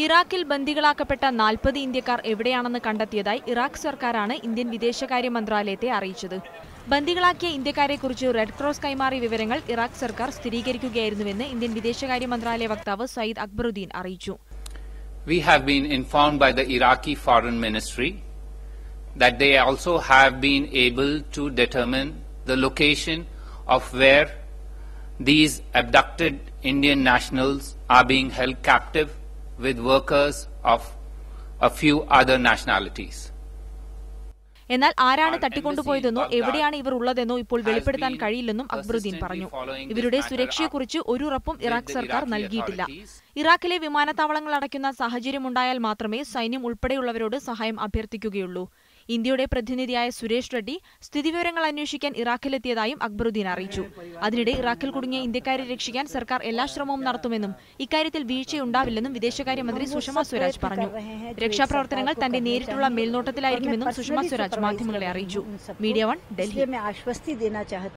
ഇറാഖിൽ ബന്ദികളാക്കപ്പെട്ട നാൽപ്പത് ഇന്ത്യക്കാർ എവിടെയാണെന്ന് കണ്ടെത്തിയതായി ഇറാഖ് സർക്കാരാണ് ഇന്ത്യൻ വിദേശകാര്യ മന്ത്രാലയത്തെ അറിയിച്ചത്. ബന്ദികളാക്കിയ ഇന്ത്യക്കാരെക്കുറിച്ച് റെഡ് ക്രോസ് കൈമാറിയ വിവരങ്ങൾ ഇറാഖ് സർക്കാർ സ്ഥിരീകരിക്കുകയായിരുന്നുവെന്ന് ഇന്ത്യൻ വിദേശകാര്യ മന്ത്രാലയ വക്താവ് സയ്യിദ് അക്ബറുദ്ദീൻ അറിയിച്ചു. We have been informed by the Iraqi Foreign Ministry that they also have been able to determine the location of where these abducted Indian nationals are being held captive with workers of a few other nationalities. എന്നാൽ ആരാണ് തട്ടിക്കൊണ്ടുപോയതെന്നോ എവിടെയാണ് ഇവർ ഉള്ളതെന്നോ ഇപ്പോൾ വെളിപ്പെടുത്താൻ കഴിയില്ലെന്നും അക്ബറുദ്ദീൻ പറഞ്ഞു. ഇവരുടെ സുരക്ഷയെക്കുറിച്ച് ഒരു ഉറപ്പും ഇറാഖ് സർക്കാർ നൽകിയിട്ടില്ല. ഇറാഖിലെ വിമാനത്താവളങ്ങൾ അടയ്ക്കുന്ന സാഹചര്യമുണ്ടായാൽ മാത്രമേ സൈന്യം ഉൾപ്പെടെയുള്ളവരോട് സഹായം അഭ്യർത്ഥിക്കുകയുള്ളൂ. ഇന്ത്യയുടെ പ്രതിനിധിയായ സുരേഷ് റെഡ്ഡി സ്ഥിതിവിവരങ്ങൾ അന്വേഷിക്കാൻ ഇറാഖിലെത്തിയതായും അക്ബറുദ്ദീൻ അറിയിച്ചു. അതിനിടെ ഇറാഖിൽ കുടുങ്ങിയ ഇന്ത്യക്കാരെ രക്ഷിക്കാൻ സർക്കാർ എല്ലാ ശ്രമവും നടത്തുമെന്നും ഇക്കാര്യത്തിൽ വീഴ്ചയുണ്ടാവില്ലെന്നും വിദേശകാര്യമന്ത്രി സുഷമ സ്വരാജ് പറഞ്ഞു. രക്ഷാപ്രവർത്തനങ്ങൾ തന്റെ നേരിട്ടുള്ള മേൽനോട്ടത്തിലായിരിക്കുമെന്നും സുഷമ സ്വരാജ് മാധ്യമങ്ങളെ അറിയിച്ചു. Media One Delhi.